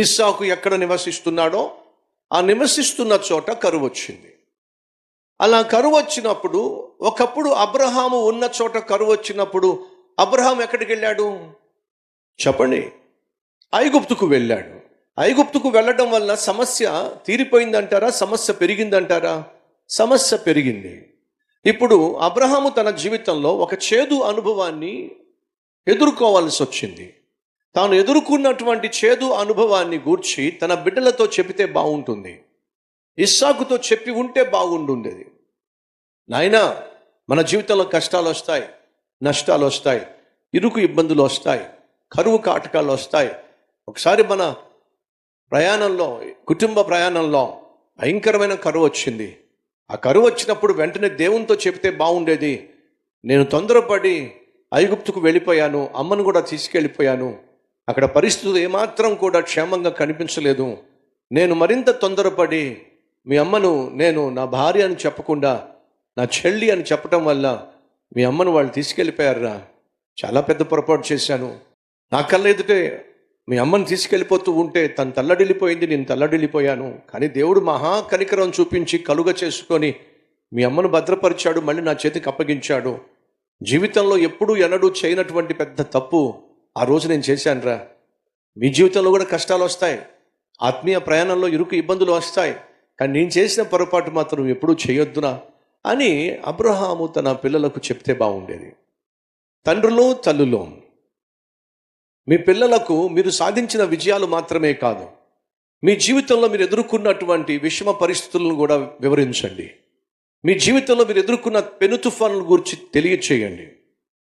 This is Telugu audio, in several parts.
ఇస్సాకు ఎక్కడ నివసిస్తున్నాడో ఆ నివసిస్తున్న చోట కరువు వచ్చింది. అలా కరువు వచ్చినప్పుడు ఒకప్పుడు అబ్రహాము ఉన్న చోట కరువు వచ్చినప్పుడు అబ్రహాం ఎక్కడికి వెళ్ళాడు? చెప్పండి. ఐగుప్తుకు వెళ్ళాడు. ఐగుప్తుకు వెళ్ళడం వల్ల సమస్య తీరిపోయిందంటారా? సమస్య పెరిగిందంటారా? సమస్య పెరిగింది. ఇప్పుడు అబ్రహాము తన జీవితంలో ఒక చేదు అనుభవాన్ని ఎదుర్కోవాల్సి వచ్చింది. తాను ఎదుర్కొన్నటువంటి చేదు అనుభవాన్ని గూర్చి తన బిడ్డలతో చెబితే బాగుంటుంది ఇస్సాకుతో చెప్పి ఉంటే బాగుండుండేది. నాయనా మన జీవితంలో కష్టాలు వస్తాయి నష్టాలు వస్తాయి ఇరుకు ఇబ్బందులు వస్తాయి కరువు కాటకాలు వస్తాయి. ఒకసారి మన ప్రయాణంలో కుటుంబ ప్రయాణంలో భయంకరమైన కరువు వచ్చింది. ఆ కరువు వచ్చినప్పుడు వెంటనే దేవునితో చెప్తే బాగుండేది నేను తొందరపడి ఐగుప్తుకు వెళ్ళిపోయాను అమ్మను కూడా తీసుకెళ్ళిపోయాను. అక్కడ పరిస్థితులు ఏమాత్రం కూడా క్షేమంగా కనిపించలేదు. నేను మరింత తొందరపడి మీ అమ్మను నేను నా భార్య అని చెప్పకుండా నా చెల్లి అని చెప్పటం వల్ల మీ అమ్మను వాళ్ళు తీసుకెళ్ళిపోయారా? చాలా పెద్ద పొరపాటు చేశాను. నా కళ్ళ ఎదుటే మీ అమ్మని తీసుకెళ్ళిపోతూ ఉంటే తను తల్లడిల్లిపోయింది నేను తల్లడిల్లిపోయాను. కానీ దేవుడు మహా కనికరం చూపించి కలుగ చేసుకొని మీ అమ్మను భద్రపరిచాడు మళ్ళీ నా చేతికి అప్పగించాడు. జీవితంలో ఎప్పుడూ ఎన్నడూ చేయనటువంటి పెద్ద తప్పు ఆ రోజు నేను చేశానురా. మీ జీవితంలో కూడా కష్టాలు వస్తాయి. ఆత్మీయ ప్రయాణంలో ఇరుకు ఇబ్బందులు వస్తాయి. కానీ నేను చేసిన పొరపాటు మాత్రం ఎప్పుడూ చేయొద్దునా? అని అబ్రహాము తన పిల్లలకు చెప్తే బాగుండేది. తండ్రులు తల్లులు. మీ పిల్లలకు మీరు సాధించిన విజయాలు మాత్రమే కాదు. మీ జీవితంలో మీరు ఎదుర్కొన్నటువంటి విషమ పరిస్థితులను కూడా వివరించండి. మీ జీవితంలో మీరు ఎదుర్కొన్న పెను తుఫానుల గురించి తెలియచేయండి.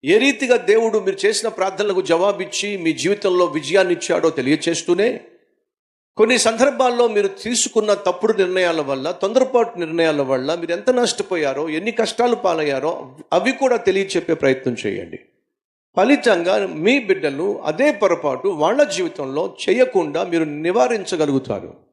ఏ రీతిగా దేవుడు మీరు చేసిన ప్రార్థనలకు జవాబిచ్చి మీ జీవితంలో విజయాన్ని ఇచ్చాడో తెలియచేస్తూనే కొన్ని సందర్భాల్లో మీరు తీసుకున్న తప్పుడు నిర్ణయాల వల్ల తొందరపాటు నిర్ణయాల వల్ల మీరు ఎంత నష్టపోయారో ఎన్ని కష్టాలు పాలయ్యారో అవి కూడా తెలియచెప్పే ప్రయత్నం చేయండి. ఫలితంగా మీ బిడ్డలు అదే పొరపాటు వాళ్ళ జీవితంలో చేయకుండా మీరు నివారించగలుగుతారు.